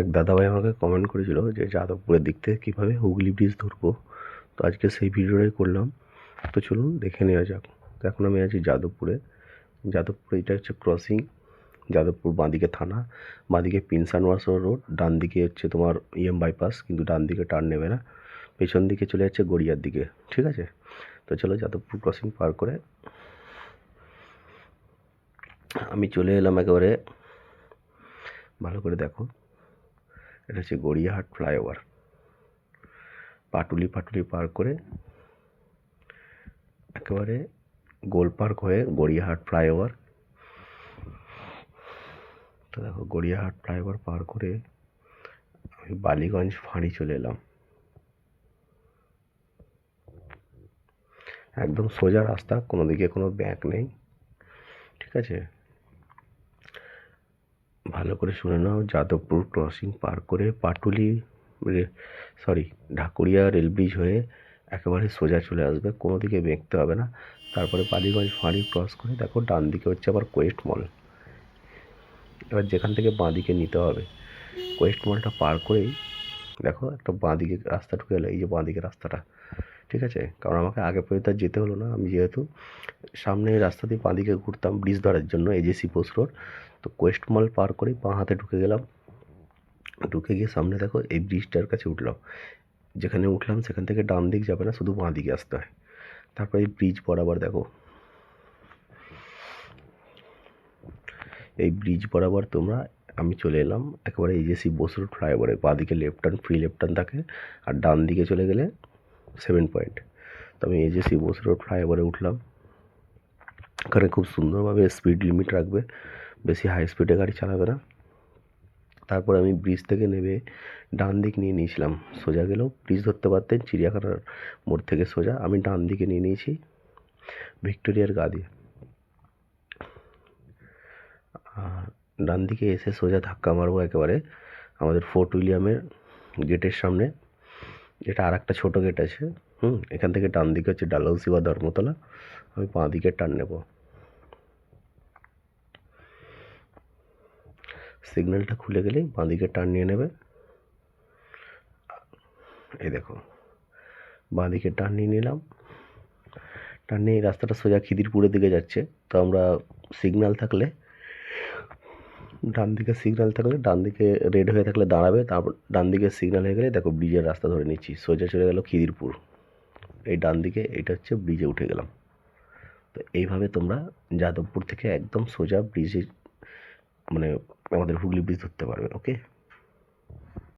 এক দাদাভাই আমাকে কমেন্ট করেছিল যে, যাদবপুরের দিক থেকে কীভাবে হুগলি ব্রিজ ধরবো? তো আজকে সেই ভিডিওটাই করলাম। তো চলুন দেখে নেওয়া যাক। তো এখন আমি আছি যাদবপুরে। যাদবপুরে এটা হচ্ছে ক্রসিং যাদবপুর বাঁদিকে থানা, বাঁদিকে পিনসানওয়াস রোড ডান দিকে হচ্ছে তোমার ইএম বাইপাস কিন্তু ডান দিকে টার্ন নেবে না। পেছন দিকে চলে যাচ্ছে গড়িয়ার দিকে, ঠিক আছে? তো চলো যাদবপুর ক্রসিং পার করে আমি চলে এলাম একেবারে, ভালো করে দেখো। এটা হচ্ছে গড়িয়াহাট ফ্লাইওভার। পাটুলি পাটুলি পার করে একেবারে গোল পার্ক হয়ে গড়িয়াহাট ফ্লাইওভার। তো দেখো, গড়িয়াহাট ফ্লাইওভার পার করে আমি বালিগঞ্জ ফাঁড়ি চলে এলাম। একদম সোজা রাস্তা, কোনো দিকে কোনো ব্যাঁক নেই, ঠিক আছে? ভালো করে শুনে নাও। যাদবপুর ক্রসিং পার করে Patuli sorry Dhakuria rail bridge হয়ে একেবারে সোজা চলে আসবে। কোনো দিকে বেঁকতে হবে না। তারপরে বালিগঞ্জ ফাঁড়ি ক্রস করে দেখো ডান দিকে হচ্ছে আবার কোয়েস্ট মল এবার যেখান থেকে বাঁ দিকে নিতে হবে কোয়েস্ট মলটা পার করেই দেখো, একটা বাঁ দিকে রাস্তা ঢুকে গেলো, এই যে বাঁ দিকে রাস্তাটা। ঠিক আছে? কারণ আমাকে আগে পর্যন্ত আর যেতে হলো না। আমি যেহেতু সামনে রাস্তা দিয়ে বাঁ দিকে ঘুরতাম ব্রিজ ধরার জন্য এজেসি পোস্ট রোড তো কোয়েস্ট মল পার করেই বাঁ হাতে ঢুকে গেলাম। ঢুকে গিয়ে সামনে দেখো, এই ব্রিজটার কাছে উঠলাম। যেখানে উঠলাম, সেখান থেকে ডান দিক যাবে না, শুধু বাঁ দিকে আসতে হয়। তারপরে এই ব্রিজ বরাবর দেখো। এই ব্রিজ বরাবর তোমরা আমি চলে এলাম একেবারে এজেসি বসুর ফ্লাইওভারে বাঁ দিকে left turn free left turn থাকে আর ডান দিকে চলে গেলে সেভেন পয়েন্ট তো আমি এজেসি বস রোড ফ্লাইওভারে উঠলাম। ওখানে খুব সুন্দরভাবে স্পিড লিমিট রাখবে, বেশি হাই স্পিডে গাড়ি চালাবে না। তারপর আমি ব্রিজ থেকে নেমে ডান দিক নিয়ে নিয়েছিলাম, সোজা গেলেও ব্রিজ ধরতে পারতেন, চিড়িয়াখানার মোড় থেকে সোজা। আমি ডান দিকে নিয়ে নিয়েছি, ভিক্টোরিয়ার গা দিয়ে আর ডান দিকে এসে সোজা ধাক্কা মারবো একেবারে আমাদের ফোর্ট উইলিয়ামের গেটের সামনে। এটা আর একটা ছোটো গেট আছে, হুম, এখান থেকে ডান দিকে হচ্ছে ডালহৌসি বা ধর্মতলা। আমি বাঁ দিকে টার্ন নেব। সিগন্যালটা খুলে গেলেই বাঁ দিকে টার্ন নিয়ে নেবে। এই দেখো বাঁ দিকে টার্ন নিয়ে নিলাম। টার্ন নিয়ে রাস্তাটা সোজা খিদিরপুরের দিকে যাচ্ছে। তো আমরা সিগন্যাল থাকলে ডান দিকে সিগনাল থাকলে ডান দিকে রেড হয়ে থাকলে দাঁড়াবে, তারপর ডান দিকে সিগনাল হয়ে গেলে, দেখো ব্রিজের রাস্তা ধরে নিচ্ছি। সোজা চলে গেল খিদিরপুর। এই ডান দিকে এটা হচ্ছে ব্রিজে উঠে গেলাম। তো এইভাবে তোমরা যাদবপুর থেকে একদম সোজা ব্রিজে মানে আমাদের হুগলি ব্রিজ ধরতে পারবে ওকে